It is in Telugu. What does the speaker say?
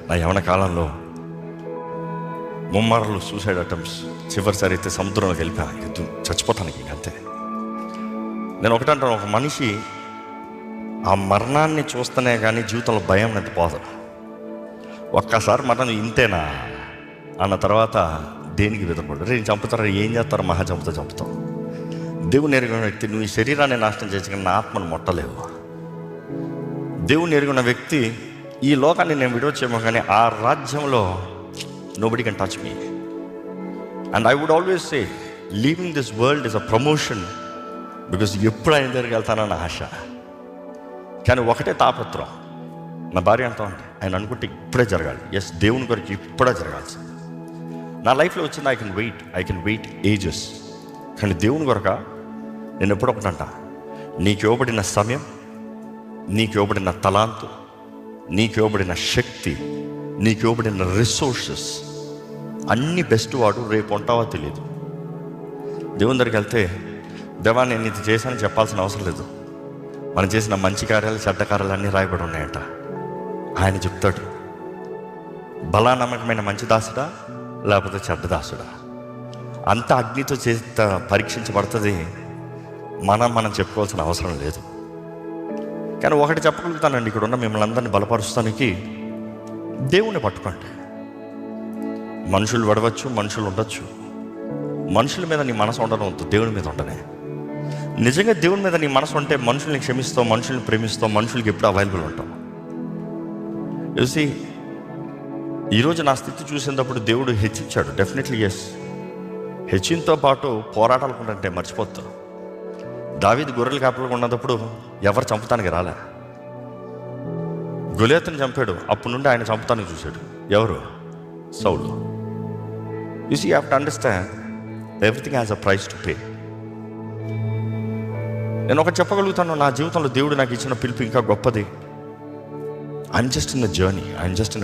నా యవన కాలంలో ముమ్మారులు సూసైడ్ అటెంప్ట్స్ చివరిసారి అయితే సముద్రంలోకి వెళ్ళిపోయా యుద్ధం చచ్చిపోతానికి అంతే. నేను ఒకటంటాను ఒక మనిషి ఆ మరణాన్ని చూస్తేనే కానీ జీవితంలో భయం అనేది పోదు. ఒక్కసారి మరణం ఇంతేనా? అన్న తర్వాత దేనికి విధపడు రే చంపుతారా? ఏం చేస్తారో? మహా చంపుతా చంపుతాం. దేవుని ఎరిగిన వ్యక్తి నువ్వు ఈ శరీరాన్ని నాశనం చేసి నా ఆత్మను మొట్టలేవు. దేవుని ఎరిగిన వ్యక్తి ఈ లోకాన్ని నేను విడవచ్చేమో కానీ ఆ రాజ్యంలో nobody can touch me and I would always say leaving this world is a promotion because ఎప్పుడు ఆయన దగ్గరికి వెళ్తానన్న ఆశ. కానీ ఒకటే తాపత్రం నా భార్య అంతా ఉంది ఆయన అనుకుంటే ఇప్పుడే జరగాలి. ఎస్ దేవుని కొరకు ఇప్పుడే జరగాల్సి. నా లైఫ్లో వచ్చింది I can wait I can wait ages కానీ దేవుని కొరక నేను ఎప్పుడొకటంట నీకు ఇవ్వబడిన సమయం నీకు ఇవ్వబడిన తలాంతు నీకు ఇవ్వబడిన శక్తి నీకు ఇవ్వబడిన రిసోర్సెస్ అన్ని బెస్ట్ వాడు రేపు ఉంటావో తెలియదు దేవుని దగ్గరికి వెళ్తే దేవా నేను ఇది చేశానని చెప్పాల్సిన అవసరం లేదు. మనం చేసిన మంచి కార్యాలు చెడ్డ కార్యాలు అన్నీ రాయబడి ఉన్నాయట. ఆయన చెప్తాడు బలా నమ్మకమైన మంచి దాసుడా లేకపోతే చెడ్డ దాసుడా? అంత అగ్నితో చేత పరీక్షించబడుతుంది. మనం మనం చెప్పుకోవాల్సిన అవసరం లేదు. కానీ ఒకటి చెప్పగలుగుతానండి ఇక్కడ ఉన్న మిమ్మల్ని అందరినీ బలపరుస్తానికి. దేవుణ్ణి పట్టుకోండి. మనుషులు పడవచ్చు మనుషులు ఉండొచ్చు. మనుషుల మీద నీ మనసు ఉండడం వద్దు దేవుని మీద ఉండనే. నిజంగా దేవుని మీద నీ మనసు ఉంటే మనుషుల్ని క్షమిస్తావు మనుషుల్ని ప్రేమిస్తావు మనుషులకి ఎప్పుడు అవైలబుల్ ఉంటాం. చూసి ఈరోజు నా స్థితి చూసినప్పుడు దేవుడు హెచ్చించాడు. డెఫినెట్లీ ఎస్ హెచ్చింతో పాటు పోరాటాలు ఉంటే అంటే మర్చిపోతావు దావీది గొర్రెల కాపలకు ఉన్నప్పుడు ఎవరు చంపుతానికి రాలే. గులేతను చంపాడు. అప్పటి నుండి ఆయన చంపుతానికి చూశాడు. ఎవరు? సౌలు. You see have to understand everything has a price to pay నేను ఒకటి చెప్పగలుగుతాను నా జీవితంలో దేవుడు నాకు ఇచ్చిన పిలుపు ఇంకా గొప్పది. I'm just in the journey I'm just in